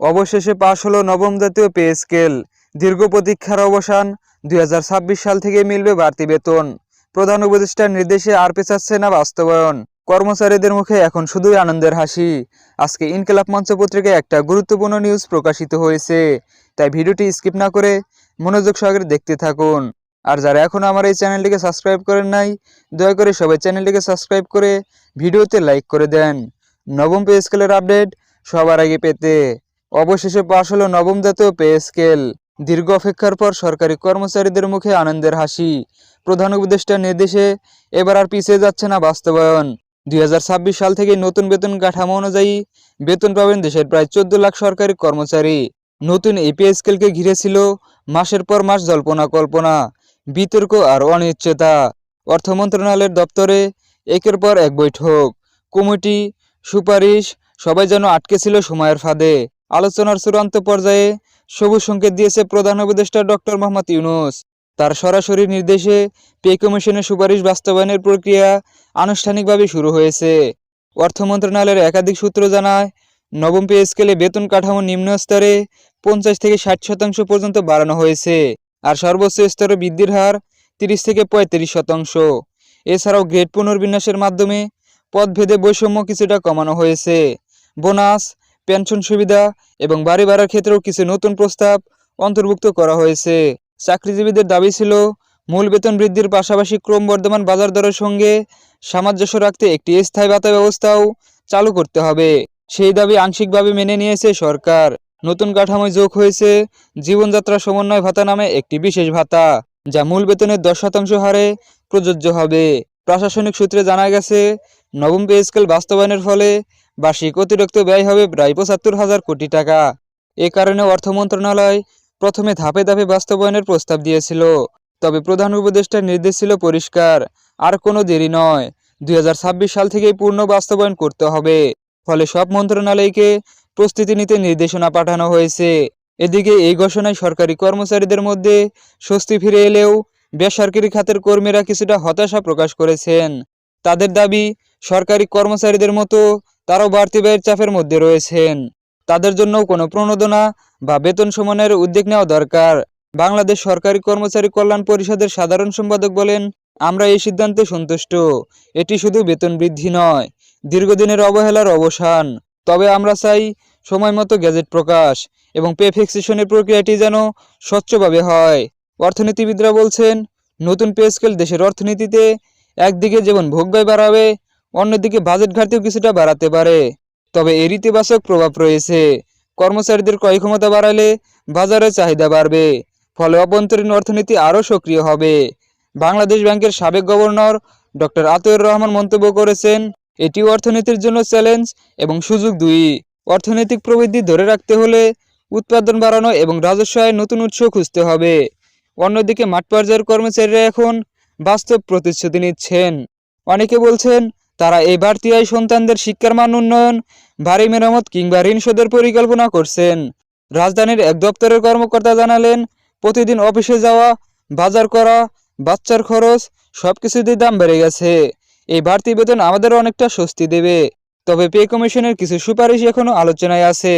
অবশেষে পাশ হলো নবম জাতীয় পে স্কেল। দীর্ঘ প্রতীক্ষার অবসান দুই হাজার ছাব্বিশ সাল থেকে মিলবে বাড়তি বেতন। প্রধান উপদেষ্টার নির্দেশে আর পেছাচ্ছে না বাস্তবায়ন। কর্মচারীদের মুখে এখন শুধুই আনন্দের হাসি। আজকে ইনকেলাব মঞ্চ পত্রিকায় একটা গুরুত্বপূর্ণ নিউজ প্রকাশিত হয়েছে। তাই ভিডিওটি স্কিপ না করে মনোযোগ সহকারে দেখতে থাকুন। আর যারা এখনও আমার এই চ্যানেলটিকে সাবস্ক্রাইব করেন নাই, দয়া করে সবাই চ্যানেলটিকে সাবস্ক্রাইব করে ভিডিওতে লাইক করে দেন। নবম পে স্কেলের আপডেট সবার আগে পেতে। অবশেষে পাশ হলো নবম জাতীয় পে স্কেল। দীর্ঘ অপেক্ষার পর সরকারি কর্মচারীদের মুখে আনন্দের হাসি। প্রধান উপদেষ্টার নির্দেশে এবার আর পিছিয়ে যাচ্ছে না বাস্তবায়ন। দুই হাজার ছাব্বিশ সাল থেকে নতুন বেতন কাঠামো অনুযায়ী বেতন পাবেন দেশের প্রায় চোদ্দ লাখ সরকারি কর্মচারী। নতুন পে স্কেলকে ঘিরে ছিল মাসের পর মাস জল্পনা কল্পনা, বিতর্ক আর অনিশ্চয়তা। অর্থ মন্ত্রণালয়ের দপ্তরে একের পর এক বৈঠক। কমিটি, সুপারিশ, সবাই যেন আটকে ছিল সময়ের ফাঁদে। আলোচনার চূড়ান্ত পর্যায়ে সবুজ সংকেত দিয়েছে প্রধান উপদেষ্টা ডক্টর মোহাম্মদ ইউনুস। তার সরাসরি নির্দেশে পে কমিশনের সুপারিশ বাস্তবায়নের প্রক্রিয়া আনুষ্ঠানিকভাবে শুরু হয়েছে। অর্থ মন্ত্রণালয়ের একাধিক সূত্র জানায়, নবম পে স্কেলে বেতন কাঠামো নিম্ন স্তরে পঞ্চাশ থেকে ষাট শতাংশ পর্যন্ত বাড়ানো হয়েছে আর সর্বোচ্চ স্তরে বৃদ্ধির হার তিরিশ থেকে পঁয়ত্রিশ শতাংশ। এছাড়াও গ্রেড পুনর্বিন্যাসের মাধ্যমে পদভেদে বৈষম্য কিছুটা কমানো হয়েছে। বোনাস পেনশন সুবিধা এবং বাড়ি ভাড়ার ক্ষেত্রেও কিছু নতুন প্রস্তাব অন্তর্ভুক্ত করা হয়েছে। চাকরিজীবীদের দাবি ছিল, মূল বেতন বৃদ্ধির পাশাপাশি ক্রমবর্ধমান বাজার দরের সঙ্গে সামঞ্জস্য রাখতে একটি স্থায়ী ভাতা ব্যবস্থাও চালু করতে হবে। সেই দাবি আংশিকভাবে মেনে নিয়েছে সরকার। নতুন কাঠামোয় যোগ হয়েছে জীবনযাত্রা সমন্বয় ভাতা নামে একটি বিশেষ ভাতা, যা মূল বেতনের দশ শতাংশ হারে প্রযোজ্য হবে। প্রশাসনিক সূত্রে জানা গেছে, নবম পে স্কেল বাস্তবায়নের ফলে বার্ষিক অতিরিক্ত ব্যয় হবে প্রায় পঁচাত্তর হাজার কোটি টাকা। এ কারণে অর্থ মন্ত্রণালয় প্রথমে ধাপে ধাপে বাস্তবায়নের প্রস্তাব দিয়েছিল। তবে প্রধান উপদেষ্টার নির্দেশ ছিল পরিষ্কার, আর কোনো দেরি নয়। দুই সাল থেকেই পূর্ণ বাস্তবায়ন করতে হবে। ফলে সব মন্ত্রণালয়কে প্রস্তুতি নিতে নির্দেশনা পাঠানো হয়েছে। এদিকে এই ঘোষণায় সরকারি কর্মচারীদের মধ্যে স্বস্তি ফিরে এলেও বেসরকারি খাতের কর্মীরা কিছুটা হতাশা প্রকাশ করেছেন। তাদের দাবি সরকারি কর্মচারীদের মতো তারাও বাড়তি ব্যয়ের চাপের মধ্যে রয়েছেন। তাদের জন্যও কোনো প্রণোদনা বা বেতন সমানের উদ্যোগ নেওয়া দরকার। বাংলাদেশ সরকারি কর্মচারী কল্যাণ পরিষদের সাধারণ সম্পাদক বলেন, আমরা এই সিদ্ধান্তে সন্তুষ্ট। এটি শুধু বেতন বৃদ্ধি নয়, দীর্ঘদিনের অবহেলার অবসান। তবে আমরা চাই সময় মতো গ্যাজেট প্রকাশ এবং পে ফিক্সেশনের প্রক্রিয়াটি যেন স্বচ্ছভাবে হয়। অর্থনীতিবিদরা বলছেন, নতুন পে স্কেল দেশের অর্থনীতিতে একদিকে যেমন ভোগ ব্যয় বাড়াবে অন্যদিকে বাজেট ঘাটতিও কিছুটা বাড়াতে পারে। তবে এর ইতিবাচক প্রভাব রয়েছে। কর্মচারীদের ক্রয় ক্ষমতা বাড়ালে বাজারে চাহিদা বাড়বে, ফলে অভ্যন্তরীণ অর্থনীতি আরও সক্রিয় হবে। বাংলাদেশ ব্যাংকের সাবেক গভর্নর ডক্টর আতউর রহমান মন্তব্য করেছেন এটি অর্থনীতির জন্য চ্যালেঞ্জ এবং সুযোগ দুই। অর্থনৈতিক প্রবৃদ্ধি ধরে রাখতে হলে উৎপাদন বাড়ানো এবং রাজস্ব আয়ের নতুন উৎস খুঁজতে হবে। অন্যদিকে মাঠ পর্যায়ের কর্মচারীরা এখন বাস্তব প্রতিশ্রুতি নিচ্ছেন। অনেকে বলছেন তারা এই বাড়তি আয় সন্তানদের শিক্ষার মান উন্নয়ন বাড়ি মেরামত কিংবা ঋণ শোধের পরিকল্পনা করছেন। রাজধানীর এক দপ্তরের কর্মকর্তা জানালেন, প্রতিদিন অফিসে যাওয়া, বাজার করা, বাচ্চার খরচ সব কিছুতেই দাম বেড়ে গেছে। এই বাড়তি বেতন আমাদের অনেকটা স্বস্তি দেবে। তবে পে কমিশনের কিছু সুপারিশ এখনও আলোচনায় আছে,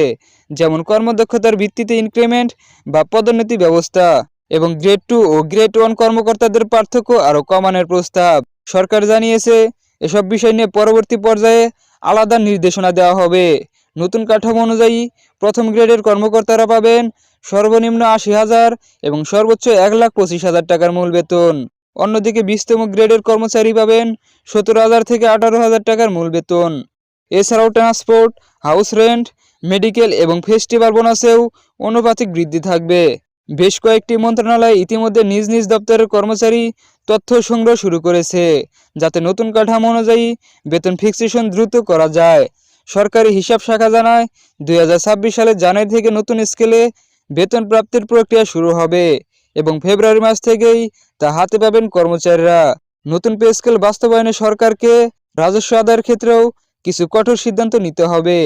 যেমন কর্মদক্ষতার ভিত্তিতে ইনক্রিমেন্ট বা পদোন্নতি ব্যবস্থা এবং গ্রেড টু ও গ্রেড ওয়ান কর্মকর্তাদের পার্থক্য আরও কমানোর প্রস্তাব। সরকার জানিয়েছে এসব বিষয় নিয়ে পরবর্তী পর্যায়ে আলাদা নির্দেশনা দেওয়া হবে। নতুন কাঠামো অনুযায়ী প্রথম গ্রেডের কর্মকর্তারা পাবেন সর্বনিম্ন আশি হাজার এবং সর্বোচ্চ এক লাখ পঁচিশ হাজার টাকার মূল বেতন। অন্যদিকে বিশতম গ্রেডের কর্মচারী পাবেন সতেরো হাজার থেকে আঠারো হাজার টাকার মূল বেতন। এছাড়াও ট্রান্সপোর্ট, হাউস রেন্ট, মেডিকেল এবং ফেস্টিভ্যাল বোনাসেও অনুপাতিক বৃদ্ধি থাকবে। বেশ কয়েকটি মন্ত্রণালয় ইতিমধ্যে নিজ নিজ দপ্তরের কর্মচারী তথ্য সংগ্রহ শুরু করেছে। যাতে নতুন কাঠামো অনুযায়ী বেতন ফিক্সেশন দ্রুত করা যায়। সরকারি হিসাব শাখা জানায়, দুই সালের জানুয়ারি থেকে নতুন স্কেলে বেতন প্রাপ্তির প্রক্রিয়া শুরু হবে এবং ফেব্রুয়ারি মাস থেকেই তা হাতে পাবেন কর্মচারীরা। নতুন পে স্কেল বাস্তবায়নে সরকারকে রাজস্ব আদায়ের ক্ষেত্রেও কিছু কঠোর সিদ্ধান্ত নিতে হবে।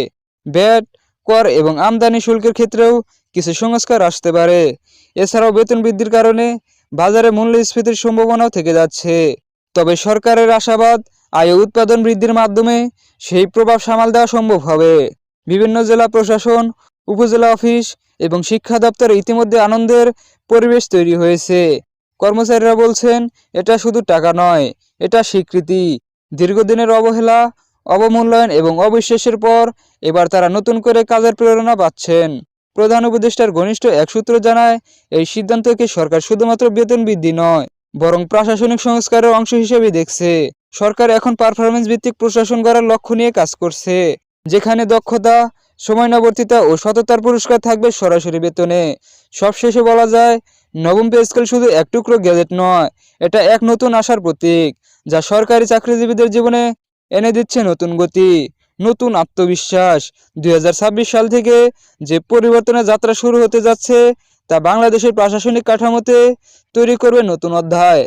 ব্যাট, কর এবং আমদানি শুল্কের ক্ষেত্রেও কিছু সংস্কার আসতে পারে। এছাড়াও বেতন বৃদ্ধির কারণে বাজারে মূল্যস্ফীতির সম্ভাবনাও থেকে যাচ্ছে। তবে সরকারের আশাবাদ, আয় উৎপাদন বৃদ্ধির মাধ্যমে সেই প্রভাব সামাল দেওয়া সম্ভব হবে। বিভিন্ন জেলা প্রশাসন, উপজেলা অফিস এবং শিক্ষা দপ্তরে ইতিমধ্যে আনন্দের পরিবেশ তৈরি হয়েছে। কর্মচারীরা বলছেন, এটা শুধু টাকা নয়, এটা স্বীকৃতি। দীর্ঘদিনের অবহেলা, অবমূল্যায়ন এবং অবিশ্বাসের পর এবার তারা নতুন করে কাজের প্রেরণা পাচ্ছেন। প্রধান উপদেষ্টার ঘনিষ্ঠ এক সূত্র জানায়, এই সিদ্ধান্তকে সরকার শুধুমাত্র বেতন বৃদ্ধি নয়, বরং প্রশাসনিক সংস্কারের অংশ হিসেবে দেখছে। সরকার এখন পারফরমেন্স ভিত্তিক প্রশাসন করার লক্ষ্য নিয়ে কাজ করছে, যেখানে দক্ষতা, সময়ানুবর্তিতা ও সততার পুরস্কার থাকবে সরাসরি বেতনে। সবশেষে বলা যায়, নবম পে স্কেল শুধু এক টুকরো গ্যাজেট নয়, এটা এক নতুন আশার প্রতীক, যা সরকারি চাকরিজীবীদের জীবনে এনে দিচ্ছে নতুন গতি। নতুন আত্মবিশ্বাস। দুই হাজার ছাব্বিশ সাল থেকে যে পরিবর্তনের যাত্রা শুরু হতে যাচ্ছে, তা বাংলাদেশের প্রশাসনিক কাঠামোতে তৈরি করবে নতুন অধ্যায়।